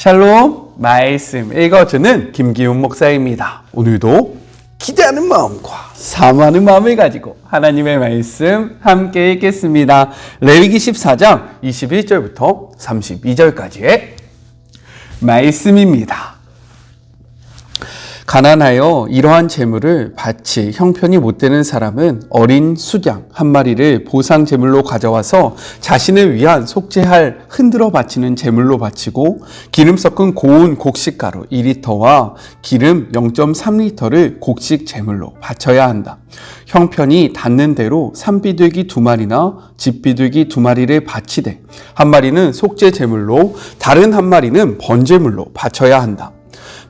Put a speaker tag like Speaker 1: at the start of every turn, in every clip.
Speaker 1: 샬롬 말씀 읽어주는 김기훈 목사입니다. 오늘도 기대하는 마음과 사모하는 마음을 가지고 하나님의 말씀 함께 읽겠습니다. 레위기 14장 21절부터 32절까지의 말씀입니다. 가난하여 이러한 재물을 바치 형편이 못 되는 사람은 어린 수장 한 마리를 보상 제물로 가져와서 자신을 위한 속죄할 흔들어 바치는 제물로 바치고 기름 섞은 고운 곡식 가루 2리터와 기름 0.3리터를 곡식 제물로 바쳐야 한다. 형편이 닿는 대로 산비둘기 두 마리나 집비둘기 두 마리를 바치되 한 마리는 속죄 제물로 다른 한 마리는 번제물로 바쳐야 한다.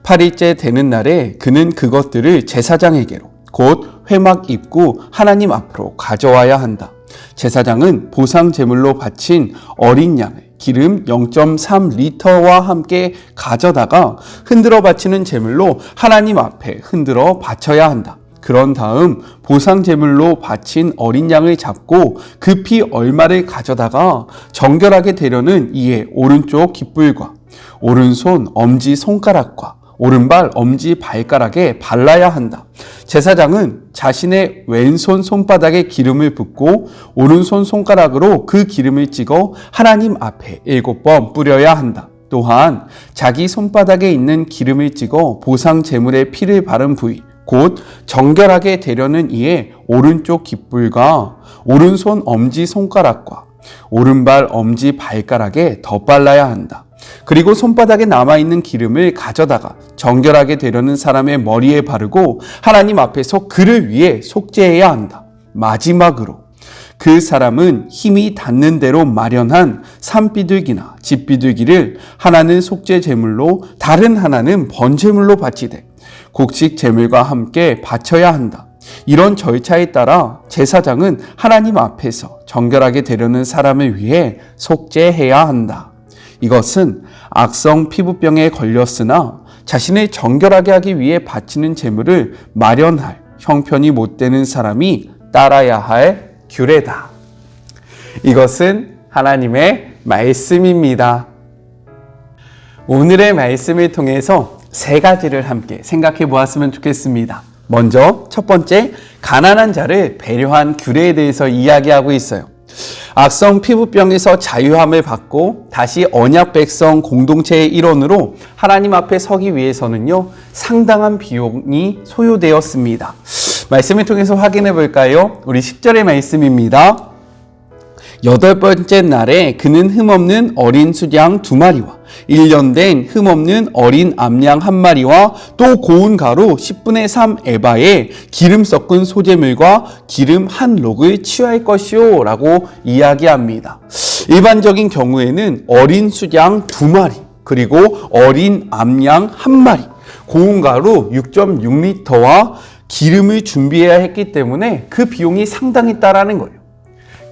Speaker 1: 8일째 되는 날에 그는 그것들을 제사장에게로 곧 회막 입구 하나님 앞으로 가져와야 한다. 제사장은 보상 제물로 바친 어린 양을 기름 0.3리터와 함께 가져다가 흔들어 바치는 제물로 하나님 앞에 흔들어 바쳐야 한다. 그런 다음 보상 제물로 바친 어린 양을 잡고 급히 얼마를 가져다가 정결하게 되려는 이의 오른쪽 깃불과 오른손 엄지 손가락과 오른발 엄지 발가락에 발라야 한다. 제사장은 자신의 왼손 손바닥에 기름을 붓고 오른손 손가락으로 그 기름을 찍어 하나님 앞에 일곱 번 뿌려야 한다. 또한 자기 손바닥에 있는 기름을 찍어 보상 제물의 피를 바른 부위 곧 정결하게 되려는 이의 오른쪽 깃불과 오른손 엄지 손가락과 오른발 엄지 발가락에 더 발라야 한다. 그리고 손바닥에 남아있는 기름을 가져다가 정결하게 되려는 사람의 머리에 바르고 하나님 앞에서 그를 위해 속죄해야 한다. 마지막으로 그 사람은 힘이 닿는 대로 마련한 산비둘기나 집비둘기를 하나는 속죄 제물로 다른 하나는 번제물로 바치되 곡식 제물과 함께 바쳐야 한다. 이런 절차에 따라 제사장은 하나님 앞에서 정결하게 되려는 사람을 위해 속죄해야 한다. 이것은 악성 피부병에 걸렸으나 자신을 정결하게 하기 위해 바치는 제물을 마련할 형편이 못 되는 사람이 따라야 할 규례다. 이것은 하나님의 말씀입니다. 오늘의 말씀을 통해서 세 가지를 함께 생각해 보았으면 좋겠습니다. 먼저 첫 번째, 가난한 자를 배려한 규례에 대해서 이야기하고 있어요. 악성 피부병에서 자유함을 받고 다시 언약 백성 공동체의 일원으로 하나님 앞에 서기 위해서는요, 상당한 비용이 소요되었습니다. 말씀을 통해서 확인해 볼까요? 우리 10절의 말씀입니다. 여덟 번째 날에 그는 흠없는 어린 수양 두 마리와 1년 된 흠없는 어린 암양 한 마리와 또 고운 가루 10분의 3 에바에 기름 섞은 소재물과 기름 한 록을 취할 것이요 라고 이야기합니다. 일반적인 경우에는 어린 수양 두 마리 그리고 어린 암양 한 마리 고운 가루 6.6리터와 기름을 준비해야 했기 때문에 그 비용이 상당했다라는 거예요.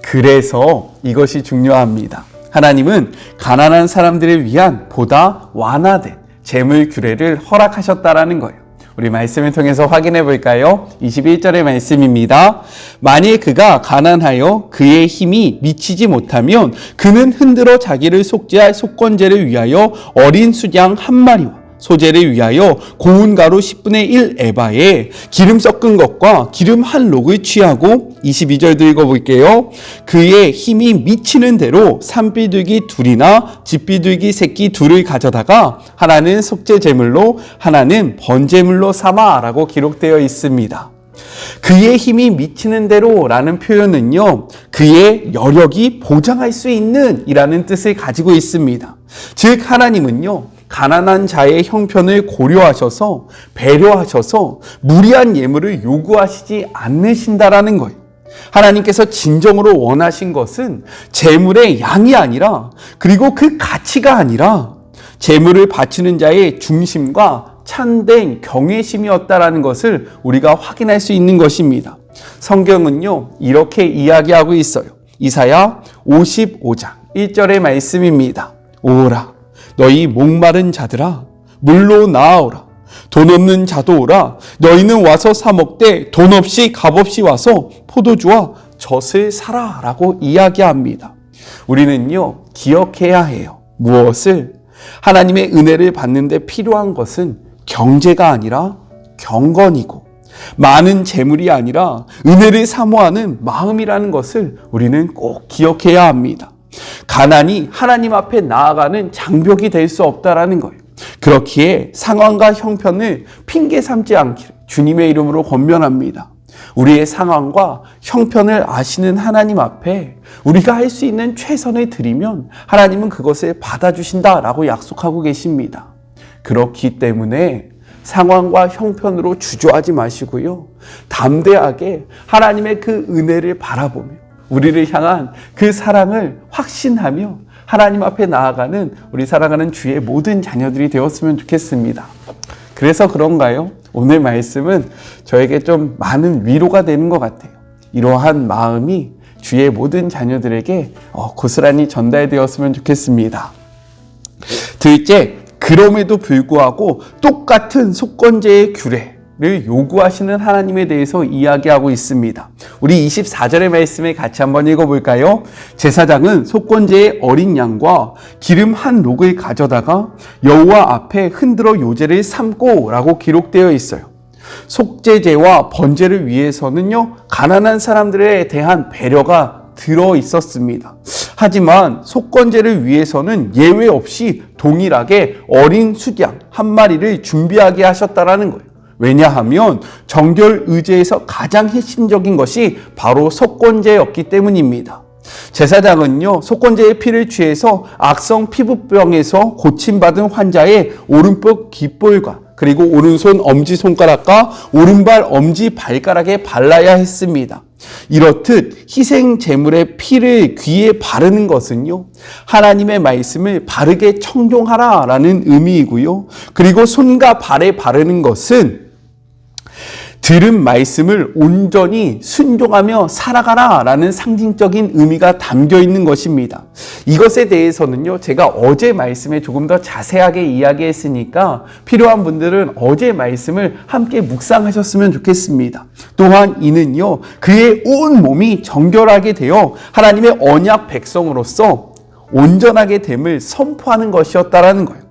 Speaker 1: 그래서 이것이 중요합니다. 하나님은 가난한 사람들을 위한 보다 완화된 재물 규례를 허락하셨다라는 거예요. 우리 말씀을 통해서 확인해 볼까요? 21절의 말씀입니다. 만일 그가 가난하여 그의 힘이 미치지 못하면 그는 흔들어 자기를 속죄할 속건제를 위하여 어린 수장 한 마리와 소재를 위하여 고운 가루 10분의 1 에바에 기름 섞은 것과 기름 한 록을 취하고 22절도 읽어볼게요. 그의 힘이 미치는 대로 산비둘기 둘이나 집비둘기 새끼 둘을 가져다가 하나는 속죄 제물로 하나는 번제물로 삼아라고 기록되어 있습니다. 그의 힘이 미치는 대로라는 표현은요, 그의 여력이 보장할 수 있는 이라는 뜻을 가지고 있습니다. 즉, 하나님은요, 가난한 자의 형편을 고려하셔서 배려하셔서 무리한 예물을 요구하시지 않으신다라는 거예요. 하나님께서 진정으로 원하신 것은 재물의 양이 아니라 그리고 그 가치가 아니라 재물을 바치는 자의 중심과 참된 경외심이었다라는 것을 우리가 확인할 수 있는 것입니다. 성경은요, 이렇게 이야기하고 있어요. 이사야 55장 1절의 말씀입니다. 오라, 너희 목마른 자들아, 물로 나아오라. 돈 없는 자도 오라. 너희는 와서 사 먹되 돈 없이 값 없이 와서 포도주와 젖을 사라. 라고 이야기합니다. 우리는요, 기억해야 해요. 무엇을? 하나님의 은혜를 받는데 필요한 것은 경제가 아니라 경건이고 많은 재물이 아니라 은혜를 사모하는 마음이라는 것을 우리는 꼭 기억해야 합니다. 가난이 하나님 앞에 나아가는 장벽이 될 수 없다라는 거예요. 그렇기에 상황과 형편을 핑계 삼지 않기를 주님의 이름으로 권면합니다. 우리의 상황과 형편을 아시는 하나님 앞에 우리가 할 수 있는 최선을 드리면 하나님은 그것을 받아주신다라고 약속하고 계십니다. 그렇기 때문에 상황과 형편으로 주저하지 마시고요. 담대하게 하나님의 그 은혜를 바라보며 우리를 향한 그 사랑을 확신하며 하나님 앞에 나아가는 우리 사랑하는 주의 모든 자녀들이 되었으면 좋겠습니다. 그래서 그런가요? 오늘 말씀은 저에게 좀 많은 위로가 되는 것 같아요. 이러한 마음이 주의 모든 자녀들에게 어, 고스란히 전달되었으면 좋겠습니다. 둘째, 그럼에도 불구하고 똑같은 속건제의 규례 를 요구하시는 하나님에 대해서 이야기하고 있습니다. 우리 24절의 말씀을 같이 한번 읽어볼까요? 제사장은 속건제의 어린 양과 기름 한 록을 가져다가 여호와 앞에 흔들어 요제를 삼고 라고 기록되어 있어요. 속죄제와 번제를 위해서는요, 가난한 사람들에 대한 배려가 들어 있었습니다. 하지만 속건제를 위해서는 예외 없이 동일하게 어린 수양 한 마리를 준비하게 하셨다라는 거예요. 왜냐하면 정결 의제에서 가장 핵심적인 것이 바로 속건제였기 때문입니다. 제사장은요, 속건제의 피를 취해서 악성 피부병에서 고침받은 환자의 오른쪽 귓볼과 그리고 오른손 엄지손가락과 오른발 엄지 발가락에 발라야 했습니다. 이렇듯 희생 제물의 피를 귀에 바르는 것은요. 하나님의 말씀을 바르게 청종하라라는 의미이고요. 그리고 손과 발에 바르는 것은 들은 말씀을 온전히 순종하며 살아가라 라는 상징적인 의미가 담겨 있는 것입니다. 이것에 대해서는요, 제가 어제 말씀에 조금 더 자세하게 이야기했으니까 필요한 분들은 어제 말씀을 함께 묵상하셨으면 좋겠습니다. 또한 이는요, 그의 온 몸이 정결하게 되어 하나님의 언약 백성으로서 온전하게 됨을 선포하는 것이었다라는 거예요.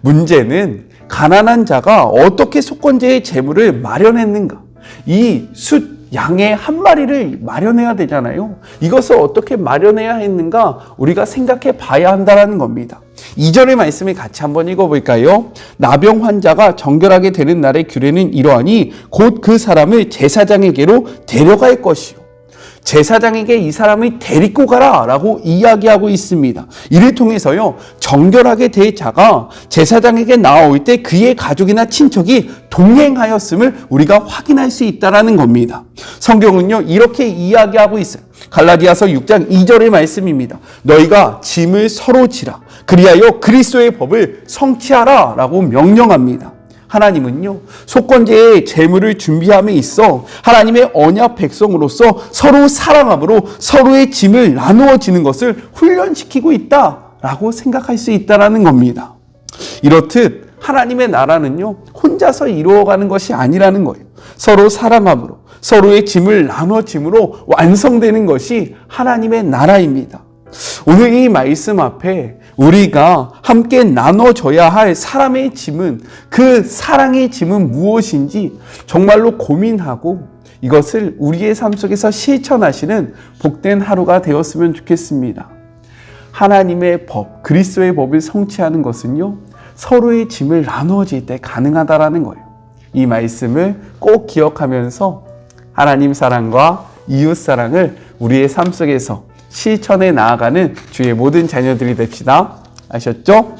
Speaker 1: 문제는 가난한 자가 어떻게 속건제의 재물을 마련했는가? 이 숫 양의 한 마리를 마련해야 되잖아요. 이것을 어떻게 마련해야 했는가? 우리가 생각해 봐야 한다는 겁니다. 2절의 말씀을 같이 한번 읽어볼까요? 나병 환자가 정결하게 되는 날의 규례는 이러하니 곧 그 사람을 제사장에게로 데려갈 것이요. 제사장에게 이 사람을 데리고 가라 라고 이야기하고 있습니다. 이를 통해서요, 정결하게 될 자가 제사장에게 나올 때 그의 가족이나 친척이 동행하였음을 우리가 확인할 수 있다라는 겁니다. 성경은요, 이렇게 이야기하고 있어요. 갈라디아서 6장 2절의 말씀입니다. 너희가 짐을 서로 지라. 그리하여 그리스도의 법을 성취하라 라고 명령합니다. 하나님은요, 속건제의 재물을 준비함에 있어 하나님의 언약 백성으로서 서로 사랑함으로 서로의 짐을 나누어지는 것을 훈련시키고 있다라고 생각할 수 있다라는 겁니다. 이렇듯 하나님의 나라는요, 혼자서 이루어가는 것이 아니라는 거예요. 서로 사랑함으로, 서로의 짐을 나눠짐으로 완성되는 것이 하나님의 나라입니다. 오늘 이 말씀 앞에 우리가 함께 나눠줘야 할 사람의 짐은 그 사랑의 짐은 무엇인지 정말로 고민하고 이것을 우리의 삶 속에서 실천하시는 복된 하루가 되었으면 좋겠습니다. 하나님의 법, 그리스도의 법을 성취하는 것은요, 서로의 짐을 나누어질 때 가능하다라는 거예요. 이 말씀을 꼭 기억하면서 하나님 사랑과 이웃 사랑을 우리의 삶 속에서 실천해 나아가는 주의 모든 자녀들이 됩시다. 아셨죠?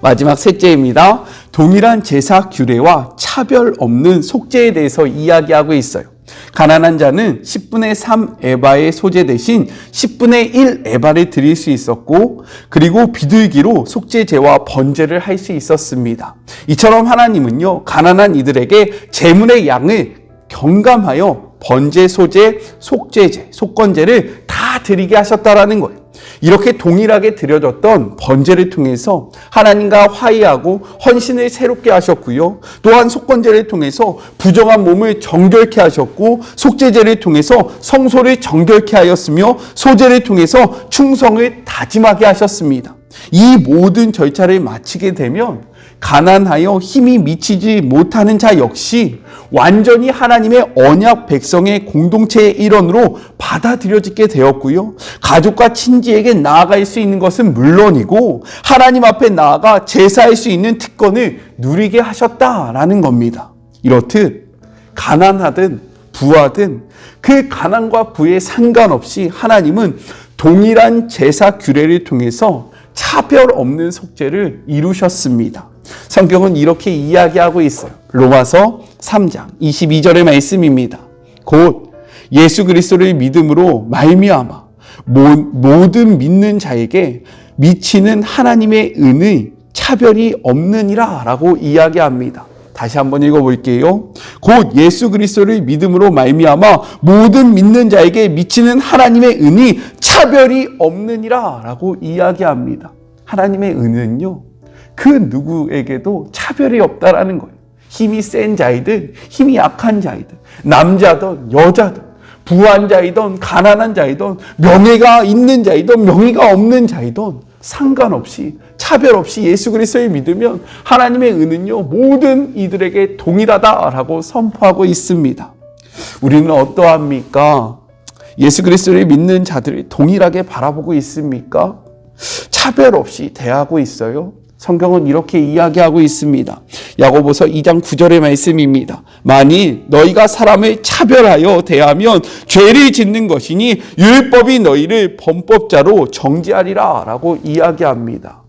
Speaker 1: 마지막 셋째입니다. 동일한 제사 규례와 차별 없는 속죄에 대해서 이야기하고 있어요. 가난한 자는 10분의 3 에바의 소재 대신 10분의 1 에바를 드릴 수 있었고, 그리고 비둘기로 속죄제와 번제를 할 수 있었습니다. 이처럼 하나님은요, 가난한 이들에게 재물의 양을 경감하여 번제, 소제, 속죄제, 속건제를 다 드리게 하셨다라는 거예요. 이렇게 동일하게 드려졌던 번제를 통해서 하나님과 화해하고 헌신을 새롭게 하셨고요. 또한 속건제를 통해서 부정한 몸을 정결케 하셨고 속죄제를 통해서 성소를 정결케 하였으며 소제를 통해서 충성을 다짐하게 하셨습니다. 이 모든 절차를 마치게 되면 가난하여 힘이 미치지 못하는 자 역시 완전히 하나님의 언약 백성의 공동체의 일원으로 받아들여지게 되었고요. 가족과 친지에게 나아갈 수 있는 것은 물론이고 하나님 앞에 나아가 제사할 수 있는 특권을 누리게 하셨다라는 겁니다. 이렇듯 가난하든 부하든 그 가난과 부에 상관없이 하나님은 동일한 제사 규례를 통해서 차별 없는 속죄를 이루셨습니다. 성경은 이렇게 이야기하고 있어요. 로마서 3장 22절의 말씀입니다. 곧 예수 그리스도를 믿음으로 말미암아 모든 믿는 자에게 미치는 하나님의 은의 차별이 없느니라라고 이야기합니다. 다시 한번 읽어볼게요. 곧 예수 그리스도를 믿음으로 말미암아 모든 믿는 자에게 미치는 하나님의 은이 차별이 없느니라라고 이야기합니다. 하나님의 은은요 그 누구에게도 차별이 없다라는 거예요. 힘이 센 자이든 힘이 약한 자이든 남자든 여자든 부한 자이든 가난한 자이든 명예가 있는 자이든 명예가 없는 자이든 상관없이 차별 없이 예수 그리스도를 믿으면 하나님의 은은요 모든 이들에게 동일하다라고 선포하고 있습니다. 우리는 어떠합니까? 예수 그리스도를 믿는 자들이 동일하게 바라보고 있습니까? 차별 없이 대하고 있어요. 성경은 이렇게 이야기하고 있습니다. 야고보서 2장 9절의 말씀입니다. 만일 너희가 사람을 차별하여 대하면 죄를 짓는 것이니 율법이 너희를 범법자로 정지하리라라고 이야기합니다.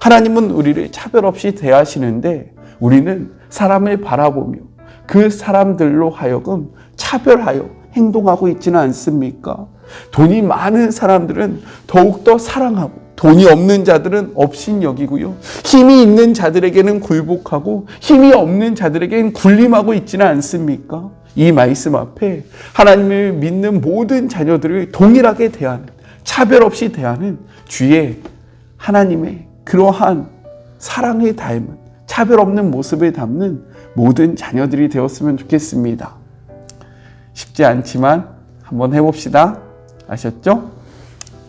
Speaker 1: 하나님은 우리를 차별 없이 대하시는데 우리는 사람을 바라보며 그 사람들로 하여금 차별하여 행동하고 있지는 않습니까? 돈이 많은 사람들은 더욱더 사랑하고 돈이 없는 자들은 업신 여기고요. 힘이 있는 자들에게는 굴복하고 힘이 없는 자들에게는 군림하고 있지는 않습니까? 이 말씀 앞에 하나님을 믿는 모든 자녀들을 동일하게 대하는 차별 없이 대하는 주의 하나님의 그러한 사랑을 닮은 차별 없는 모습을 담는 모든 자녀들이 되었으면 좋겠습니다. 쉽지 않지만 한번 해봅시다. 아셨죠?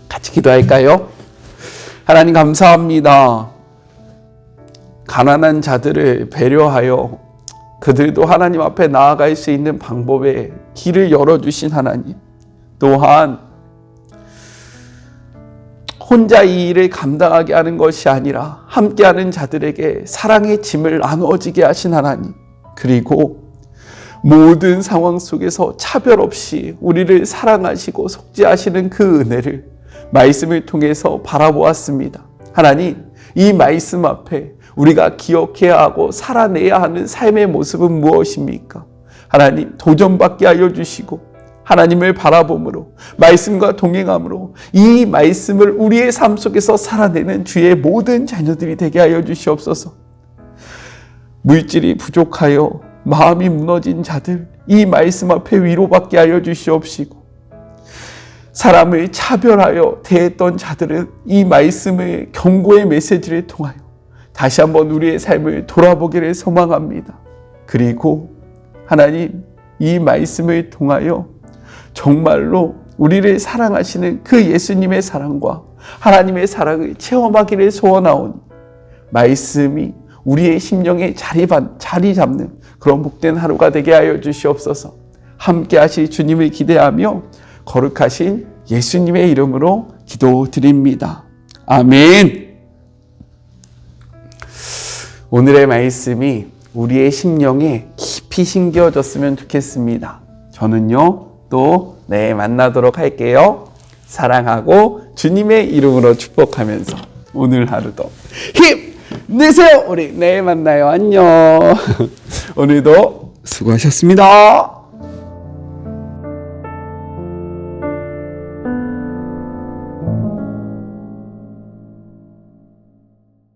Speaker 1: 같이 기도할까요? 하나님 감사합니다. 가난한 자들을 배려하여 그들도 하나님 앞에 나아갈 수 있는 방법에 길을 열어주신 하나님. 또한 혼자 이 일을 감당하게 하는 것이 아니라 함께하는 자들에게 사랑의 짐을 나누어지게 하신 하나님. 그리고 모든 상황 속에서 차별 없이 우리를 사랑하시고 속죄하시는 그 은혜를 말씀을 통해서 바라보았습니다. 하나님, 이 말씀 앞에 우리가 기억해야 하고 살아내야 하는 삶의 모습은 무엇입니까? 하나님, 도전받게 하여 주시고, 하나님을 바라봄으로, 말씀과 동행함으로 이 말씀을 우리의 삶 속에서 살아내는 주의 모든 자녀들이 되게 하여 주시옵소서. 물질이 부족하여 마음이 무너진 자들, 이 말씀 앞에 위로받게 하여 주시옵시고, 사람을 차별하여 대했던 자들은 이 말씀의 경고의 메시지를 통하여 다시 한번 우리의 삶을 돌아보기를 소망합니다. 그리고 하나님 이 말씀을 통하여 정말로 우리를 사랑하시는 그 예수님의 사랑과 하나님의 사랑을 체험하기를 소원하오니 말씀이 우리의 심령에 자리, 자리 잡는 그런 복된 하루가 되게 하여 주시옵소서 함께 하실 주님을 기대하며 거룩하신 예수님의 이름으로 기도드립니다. 아멘. 오늘의 말씀이 우리의 심령에 깊이 심겨졌으면 좋겠습니다. 저는요, 또, 네, 만나도록 할게요. 사랑하고 주님의 이름으로 축복하면서 오늘 하루도 힘 내세요! 우리 내일 만나요. 안녕. 오늘도 수고하셨습니다.